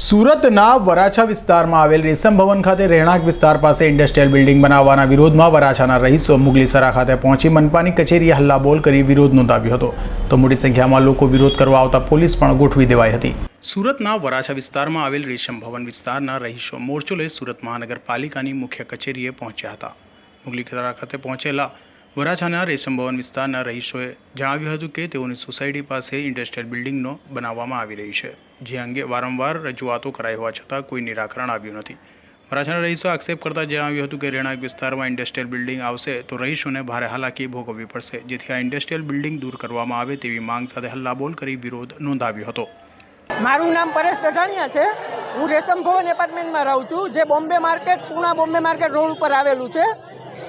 સુરતના વરાછા વિસ્તારમાં આવેલ રેશમ ભવન ખાતે રહેણાંક વિસ્તાર પાસે ઇન્ડસ્ટ્રીયલ બિલ્ડિંગ બનાવવાના વિરોધમાં વરાછાના રહીશો મુગલીસરા ખાતે પહોંચી મનપાની કચેરીએ હલ્લાબોલ કરી વિરોધ નોંધાવ્યો હતો. તો મોટી સંખ્યામાં લોકો વિરોધ કરવા આવતા પોલીસ પણ ગોઠવી દેવાઈ હતી. સુરતના વરાછા વિસ્તારમાં આવેલ રેશમ ભવન વિસ્તારના રહીશો મોરચો સુરત મહાનગરપાલિકાની મુખ્ય કચેરીએ પહોંચ્યા હતા. મુગલીસરા ખાતે પહોંચેલા વરાછાના રેશમ ભવન વિસ્તારના રહીશોએ જણાવ્યું હતું કે તેઓની સોસાયટી પાસે ઇન્ડસ્ટ્રીયલ બિલ્ડિંગનો બનાવવામાં આવી રહી છે, જે અંગે વારંવાર રજૂઆતો કરાઈ હોવા છતાં કોઈ નિરાકરણ આવ્યું નથી. વરાછાના રહીશો આક્ષેપ કરતા જણાવ્યું હતું કે રહેણાંક વિસ્તારમાં ઇન્ડસ્ટ્રીયલ બિલ્ડિંગ આવશે તો રહીશોને ભારે હાલાકી ભોગવવી પડશે, જેથી આ ઇન્ડસ્ટ્રીયલ બિલ્ડિંગ દૂર કરવામાં આવે તેવી માંગ સાથે હલ્લાબોલ કરી વિરોધ નોંધાવ્યો હતો. મારું નામ પરેશ ગઢાણિયા છે. હું રેશમ ભવન એપાર્ટમેન્ટમાં રહું છું, જે Bombay market, Puna Bombay market road ઉપર આવેલું છે.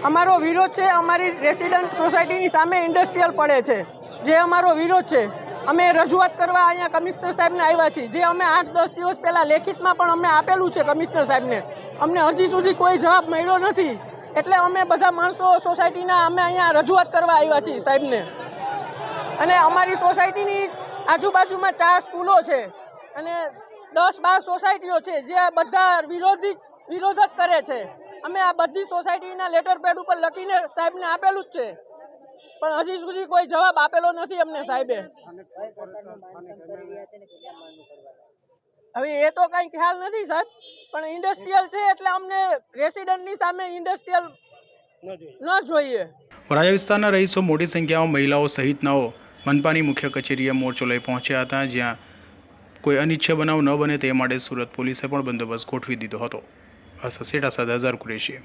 અમારો વિરોધ છે, અમારી રેસિડન્ટ સોસાયટીની સામે ઇન્ડસ્ટ્રીયલ પડે છે. જે અમારો વિરોધ છે, અમે રજૂઆત કરવા અહીંયા કમિશનર સાહેબને આવ્યા છીએ. જે અમે આઠ દસ દિવસ પહેલાં લેખિતમાં પણ અમે આપેલું છે કમિશનર સાહેબને. અમને હજી સુધી કોઈ જવાબ મળ્યો નથી. એટલે અમે બધા માણસો સોસાયટીના અમે અહીંયા રજૂઆત કરવા આવ્યા છીએ સાહેબને. અને અમારી સોસાયટીની આજુબાજુમાં ચાર સ્કૂલો છે અને દસ બાર સોસાયટીઓ છે, જે બધા વિરોધી, વિરોધ જ કરે છે. અમે આ બધી સોસાયટીના લેટર પેડ ઉપર લખીને સાહેબને આપેલું જ છે. પણ હજી સુધી કોઈ જવાબ આપેલો નથી અમને સાહેબે. હવે એ તો કઈ ખ્યાલ નથી સાહેબ પણ ઇન્ડસ્ટ્રીયલ છે એટલે અમને રેસિડન્ટની સામે ઇન્ડસ્ટ્રીયલ ન જોઈએ. વરાજા વિસ્તારના રહીશો મોટી સંખ્યામાં મહિલાઓ સહિતનાઓ મનપાની મુખ્ય કચેરીએ મોરચો લઈ પહોંચ્યા હતા જ્યાં કોઈ અનિચ્છ બનાવ ન બને તે માટે સુરત પોલીસે પણ બંદોબસ્ત ગોઠવી દીધો હતો. اساسي ډسه د زر قریشي.